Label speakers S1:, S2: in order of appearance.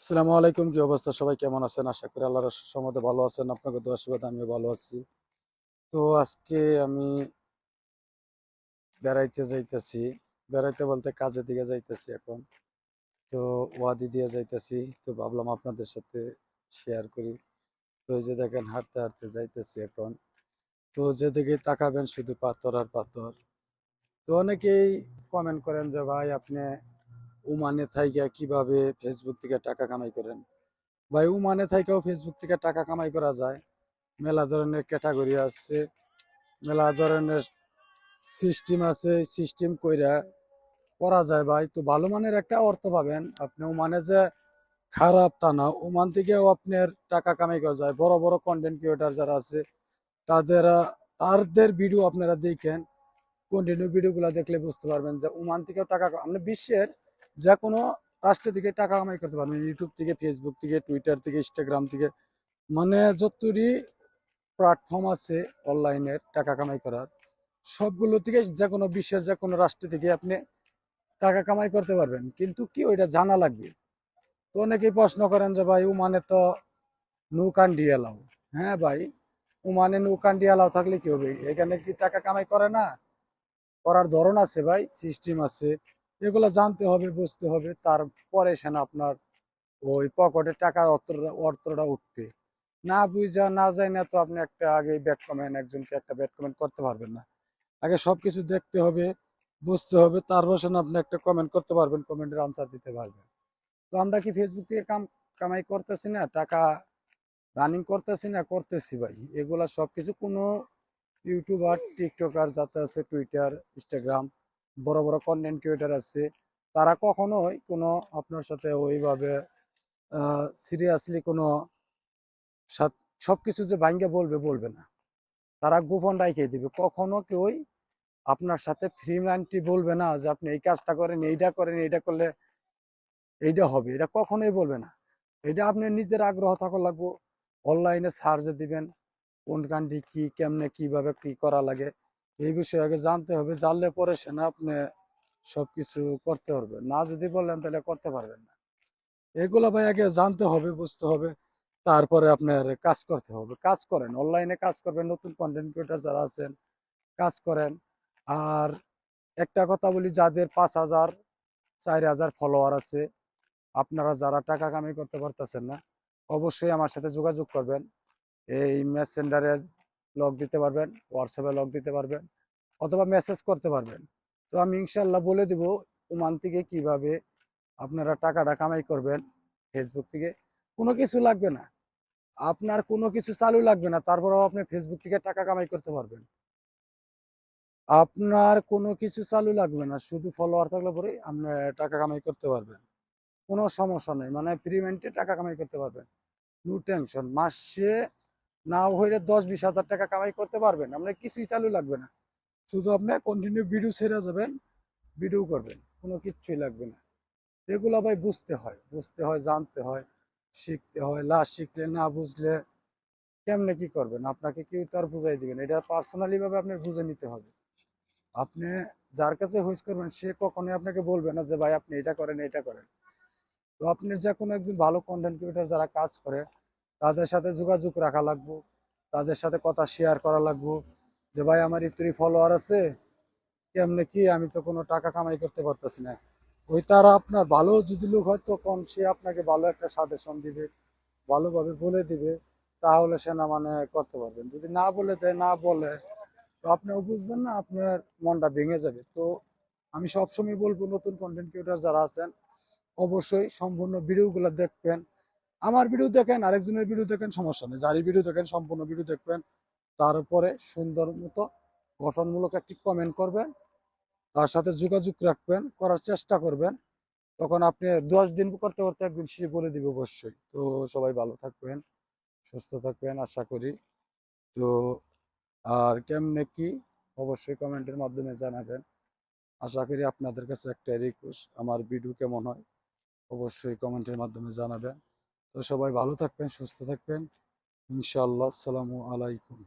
S1: আসসালামু আলাইকুম, কি অবস্থা? সবাই কেমন আছেন? আশা করি আল্লাহর ভালো আছেন। আপনাকে আমিও ভালো আছি। তো আজকে আমি বেড়াইতে যাইতেছি। বেড়াইতে বলতে কাজের দিকে যাইতেছি এখন। তো ওয়াদি দিয়ে যাইতেছি। তো ভাবলাম আপনাদের সাথে শেয়ার করি। তো যে দেখেন, হাঁটতে হাঁটতে যাইতেছি এখন। তো যেদিকে তাকাবেন, শুধু পাথর আর পাথর। তো অনেকেই কমেন্ট করেন যে, ভাই, আপনি ওমানে থাইকা কীভাবে ফেসবুক থেকে টাকা কামাই করেন? ভাই ওমানে থাইকাও ফেসবুক থেকে টাকা কামাই করা যায়। মেলা ধরনের ক্যাটাগরি আছে। মেলা ধরনের সিস্টেম আছে। সিস্টেম কইরা করা যায় ভাই। তো ভালো মানের একটা অর্থ পাবেন। আপনি ওমানে যে খারাপ তা না ওমান থেকেও আপনার টাকা কামাই করা যায়। বড় বড় কন্টেন্ট ক্রিয়েটার যারা আছে, তাদের তাদের ভিডিও আপনারা দেখেন। কন্টিনিউ ভিডিওগুলো দেখলে বুঝতে পারবেন যে ওমান থেকেও টাকা আমরা বিশ্বের যে কোনো রাষ্ট্র থেকে টাকা কামাই করতে পারবেন ইউটিউব থেকে ফেসবুক থেকে টুইটার থেকে ইনস্টাগ্রাম থেকে। মানে যতটি প্ল্যাটফর্ম আছে অনলাইনের টাকা কামাই করার, সবগুলো থেকে যে কোনো বিশ্বের যে কোনো রাষ্ট্র থেকে আপনি টাকা কামাই করতে পারবেন। কিন্তু কি ওইটা জানা লাগবে? তো অনেকেই প্রশ্ন করেন যে, ভাই ওমানে তো নৌকান্ডি এলাও। হ্যাঁ ভাই ওমানে নৌকান্ডি এলাও থাকলে কি হবে? এখানে কি টাকা কামাই করে না? করার ধরন আছে ভাই সিস্টেম আছে। এগুলো জানতে হবে, বুঝতে হবে, তারপরে সেন আপনার ওই পকেটে টাকার অর্থটা অর্থটা উঠবে। না বুঝা, না যায় না তো আপনি একটা আগে ব্যাট কমেন্ট একজনকে একটা ব্যাট কমেন্ট করতে পারবেন না। আগে সবকিছু দেখতে হবে, বুঝতে হবে, তারপর সেন আপনি একটা কমেন্ট করতে পারবেন কমেন্টের আনসার দিতে পারবেন। তো আমরা কি ফেসবুক থেকে কাম, কামাই করতেছি না, টাকা রানিং করতেছি না, করতেছি ভাই? এগুলা সবকিছু কোনো ইউটিউবার টিকটকার যাতে আছে টুইটার ইনস্টাগ্রাম বড় বড় কন্টেন্ট ক্রিয়েটার আছে, তারা কখনোই কোনো আপনার সাথে ওইভাবে সিরিয়াসলি কোনো সাত- সবকিছু যে ভাঙ্গে বলবে বলবে না। তারা গোপন রাইখে দিবে। কখনো কেউই আপনার সাথে ফ্রি মাইন্ডটি বলবে না যে আপনি এই কাজটা করেন, এইটা করেন, এইটা করলে এইটা হবে। এটা কখনোই বলবে না। এটা আপনি নিজের আগ্রহ থাকা লাগবো। অনলাইনে সার্চ দিবেন, কোন গানটি কি, কেমনে, কীভাবে, কি করা লাগে। এই বিষয়ে আগে জানতে হবে, জানলে পরে সে না আপনি সবকিছু করতে পারবে। না যদি বলেন তাহলে করতে পারবেন না। এগুলো ভাই আগে জানতে হবে, বুঝতে হবে, তারপরে আপনার কাজ করতে হবে। কাজ করেন, অনলাইনে কাজ করবেন, নতুন কন্টেন্ট ক্রিয়েটার যারা আছেন, কাজ করেন। আর একটা কথা বলি, যাদের পাঁচ হাজার, চার হাজার ফলোয়ার আছে, আপনারা যারা টাকা কামাই করতে পারতেছেন না, অবশ্যই আমার সাথে যোগাযোগ করবেন। এই মেসেঞ্জারে লগ দিতে পারবেন হোয়াটসঅ্যাপে লগ দিতে পারবেন, অথবা মেসেজ করতে পারবেন। তো আমি ইনশাল্লাহ বলে দিব ওমান থেকে কীভাবে আপনারা টাকাটা কামাই করবেন ফেসবুক থেকে। কোনো কিছু লাগবে না। আপনার কোনো কিছু চালু লাগবে না, তারপরেও আপনি ফেসবুক থেকে টাকা কামাই করতে পারবেন। আপনার কোনো কিছু চালু লাগবে না, শুধু ফলোয়ার থাকলে পরে আপনি টাকা কামাই করতে পারবেন। কোনো সমস্যা নেই মানে ফ্রি টাকা কামাই করতে পারবেন। নো টেনশন মাসে না হইলে দশ বিশ হাজার টাকা কামাই করতে পারবেন। আপনার কিছুই চালু লাগবে না। শুধু আপনি কন্টিনিউ ভিডিও ছেড়ে যাবেন ভিডিও করবেন, কোনো কিচ্ছুই লাগবে না। এগুলো ভাই বুঝতে হয় বুঝতে হয়, জানতে হয়, শিখতে হয়। লা শিখলে, না বুঝলে কেমনে কি করবেন? আপনাকে কেউ তো আর বুঝাই দিবেন এটা পার্সোনালি ভাবে আপনার বুঝে নিতে হবে। আপনি যার কাছে হুইস করবেন, সে কখনোই আপনাকে বলবে না যে, ভাই, আপনি এটা করেন এটা করেন। তো আপনি যে কোনো একজন ভালো কন্টেন্ট ক্রিয়েটার যারা কাজ করে তাদের সাথে যোগাযোগ রাখা লাগবো, তাদের সাথে কথা শেয়ার করা লাগবো যে, ভাই, আমার ইত্রি ফলোয়ার আছে, কেমনে কি? আমি তো কোনো টাকা কামাই করতে পারতেছি না। ওই তারা আপনার ভালো যদি লোক হয় কম সে আপনাকে ভালো একটা সাজেশন দিবে, ভালোভাবে বলে দিবে, তাহলে সে না মানে করতে পারবেন। যদি না বলে দেয়, না বলে, তো আপনিও বুঝবেন না, আপনার মনটা ভেঙে যাবে। তো আমি সবসময় বলব, নতুন কন্টেন্ট ক্রিয়েটার যারা আছেন, অবশ্যই সম্পূর্ণ ভিডিওগুলো দেখবেন। আমার ভিডিও দেখেন, আরেকজনের ভিডিও দেখেন, সমস্যা নেই। যারই ভিডিও দেখেন, সম্পূর্ণ ভিডিও দেখবেন। তারপরে সুন্দর মতো গঠনমূলক একটি কমেন্ট করবেন। তার সাথে যোগাযোগ রাখবেন, করার চেষ্টা করবেন। তখন আপনি দশ দিন করতে করতে একদিন সে বলে দিবে অবশ্যই। তো সবাই ভালো থাকবেন, সুস্থ থাকবেন, আশা করি। তো আর কেমনে কি, অবশ্যই কমেন্টের মাধ্যমে জানাবেন। আশা করি আপনাদের কাছে একটা রিকোয়েস্ট আমার ভিডিও কেমন হয়, অবশ্যই কমেন্টের মাধ্যমে জানাবেন। তো সবাই ভালো থাকবেন সুস্থ থাকবেন। ইনশাআল্লাহ আসসালামু আলাইকুম।